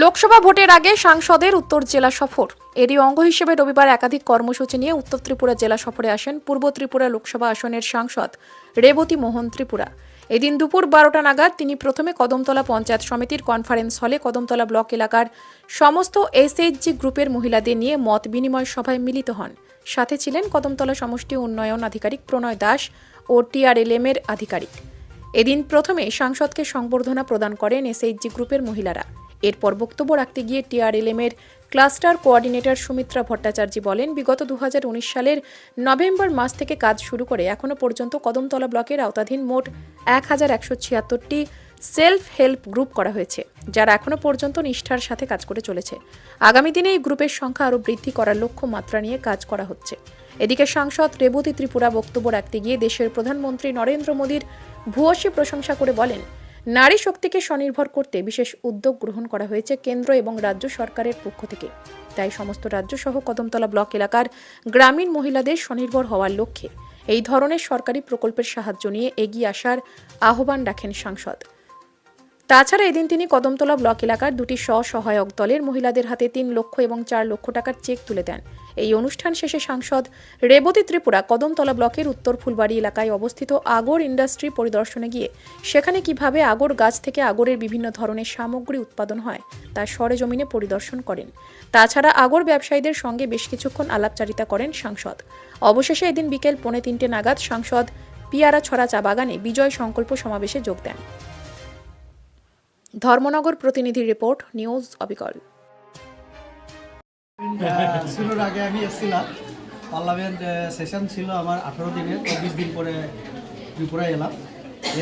লোকসভা ভোটের আগে সাংসদের উত্তর জেলা সফর। এরই অঙ্গ হিসেবে রবিবার একাধিক কর্মসূচি নিয়ে উত্তর ত্রিপুরা জেলা সফরে আসেন পূর্ব ত্রিপুরা লোকসভা আসনের সাংসদ রেবতী মোহন ত্রিপুরা। এদিন দুপুর বারোটা নাগাদ তিনি প্রথমে কদমতলা পঞ্চায়েত সমিতির কনফারেন্স হলে কদমতলা ব্লক এলাকার সমস্ত এসএইচজি গ্রুপের মহিলাদের নিয়ে মত বিনিময় সভায় মিলিত হন। সাথে ছিলেন কদমতলা সমষ্টি উন্নয়ন আধিকারিক প্রণয় দাস ও টিআরএলএম এর আধিকারিক। এদিন প্রথমে সাংসদকে সংবর্ধনা প্রদান করেন এসএইচজি গ্রুপের মহিলারা। এরপর বক্তব্য রাখতে গিয়ে টিআরএলএম এর ক্লাস্টার কোঅর্ডিনেটর সুমিত্রা ভট্টাচার্য বলেন, বিগত দু হাজার উনিশ সালের নভেম্বর মাস থেকে কাজ শুরু করে এখনও পর্যন্ত কদমতলা ব্লকের আওতাধীন মোট এক হাজার একশো ছিয়াত্তরটি সেলফ হেল্প গ্রুপ করা হয়েছে, যারা এখনও পর্যন্ত নিষ্ঠার সাথে কাজ করে চলেছে। আগামী দিনে এই গ্রুপের সংখ্যা আরও বৃদ্ধি করার লক্ষ্য মাত্রা নিয়ে কাজ করা হচ্ছে। এদিকে সাংসদ রেবতী ত্রিপুরা বক্তব্য রাখতে গিয়ে দেশের প্রধানমন্ত্রী নরেন্দ্র মোদীর ভূয়সী প্রশংসা করে বলেন নারী শক্তিকে স্বনির্ভর করতে বিশেষ উদ্যোগ গ্রহণ করা হয়েছে কেন্দ্র এবং রাজ্য সরকারের পক্ষ থেকে। তাই সমস্ত রাজ্য সহ কদমতলা ব্লক এলাকার গ্রামীণ মহিলাদের স্বনির্ভর হওয়ার লক্ষ্যে এই ধরনের সরকারি প্রকল্পের সাহায্য নিয়ে এগিয়ে আসার আহ্বান রাখেন সাংসদ। তাছাড়া এদিন তিনি কদমতলা ব্লক এলাকার দুটি স্ব-সহায়ক দলের মহিলাদের হাতে তিন লক্ষ এবং চার লক্ষ টাকার চেক তুলে দেন। এই অনুষ্ঠান শেষে সাংসদ রেবতী ত্রিপুরা কদমতলা ব্লকের উত্তর ফুলবাড়ি এলাকায় অবস্থিত আগর ইন্ডাস্ট্রি পরিদর্শনে গিয়ে সেখানে কীভাবে আগর গাছ থেকে আগরের বিভিন্ন ধরনের সামগ্রী উৎপাদন হয় তা সরেজমিনে পরিদর্শন করেন। তাছাড়া আগর ব্যবসায়ীদের সঙ্গে বেশ কিছুক্ষণ আলাপচারিতা করেন সাংসদ। অবশেষে এদিন বিকেল পৌনে তিনটে নাগাদ সাংসদ পিয়ারা ছড়া চা বাগানে বিজয় সংকল্প সমাবেশে যোগ দেন। ধর্মনগর প্রতিনিধি রিপোর্ট, নিউজ অবিকল। শুরুর আগে আমি এসেছিলাম। পার্লামেন্ট সেশন ছিল আমার আঠারো দিনের, চব্বিশ দিন পরে ত্রিপুরায় এলাম।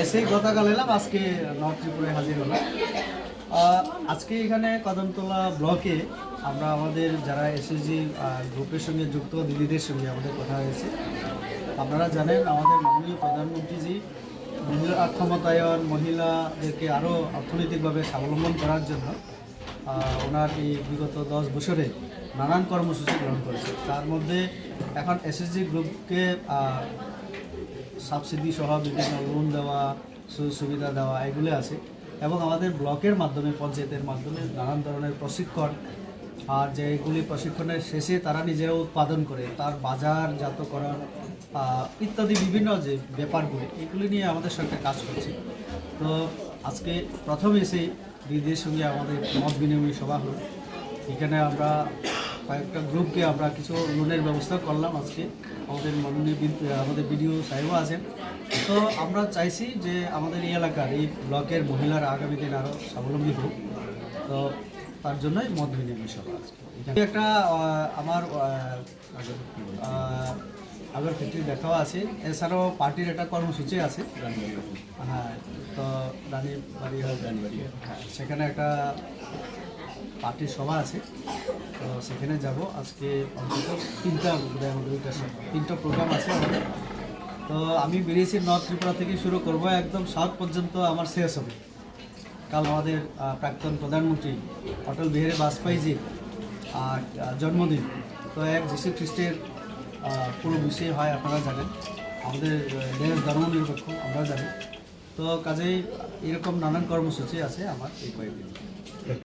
এসে গতকাল এলাম, আজকে নর্থ ত্রিপুরায় হাজির হলাম। আজকে এখানে কদমতলা ব্লকে আমরা আমাদের যারা এসএসজি গ্রুপের সঙ্গে যুক্ত, দিদিদের সঙ্গে আমাদের কথা হয়েছে। আপনারা জানেন, আমাদের মাননীয় প্রধানমন্ত্রীজি মহিলা ক্ষমতায়ন মহিলাদেরকে আরও অর্থনৈতিকভাবে স্বাবলম্বন করার জন্য ওনার এই বিগত দশ বছরে নানান কর্মসূচি গ্রহণ করেছে। তার মধ্যে এখন এসএসজি গ্রুপকে সাবসিডি সহ বিভিন্ন লোন দেওয়া সুবিধা দেওয়া, এগুলো আছে। এবং আমাদের ব্লকের মাধ্যমে, পঞ্চায়েতের মাধ্যমে নানান ধরনের প্রশিক্ষণ আর যে এগুলি প্রশিক্ষণের শেষে তারা নিজেরা উৎপাদন করে তার বাজারজাতকরণ আহ, ইত্যাদি বিভিন্ন যে ব্যাপারগুলি এগুলি নিয়ে আমাদের সরকার কাজ করছে। তো আজকে প্রথম এসে দিদিদের সঙ্গে আমাদের মত বিনিময় সভা হলো। এখানে আমরা কয়েকটা গ্রুপকে আমরা কিছু লোনের ব্যবস্থা করলাম আজকে। আমাদের মাননীয় আমাদের বিডিও সাহেবও আছেন। তো আমরা চাইছি যে আমাদের এই এলাকার এই ব্লকের মহিলারা আগামী দিন আরও স্বাবলম্বী হোক। তো তার জন্যই মত বিনিময় সভা একটা আমার আগের ফ্যাক্টরি দেখাও আছে। এছাড়াও পার্টির একটা কর্মসূচি আছে। হ্যাঁ তো রানী বাড়ি হ্যাঁ। সেখানে একটা পার্টির সভা আছে। তো সেখানে যাব। আজকে অন্তত তিনটা সাথে তিনটা প্রোগ্রাম আছে আমাদের। তো আমি বেরিয়েছি নর্থ ত্রিপুরা থেকে শুরু করব। একদম সাউথ পর্যন্ত আমার শেষ হবে। কাল আমাদের প্রাক্তন প্রধানমন্ত্রী অটল বিহারী বাজপেয়ীজির জন্মদিন। তো এক যীশু খ্রিস্টের পুরো বিষয় হয়, আপনারা জানেন। আমাদের দেশ দেশ ধর্মনিরপেক্ষ আমরা জানি। তো কাজেই এরকম নানান কর্মসূচি আছে আমার এই কয়েকদিন।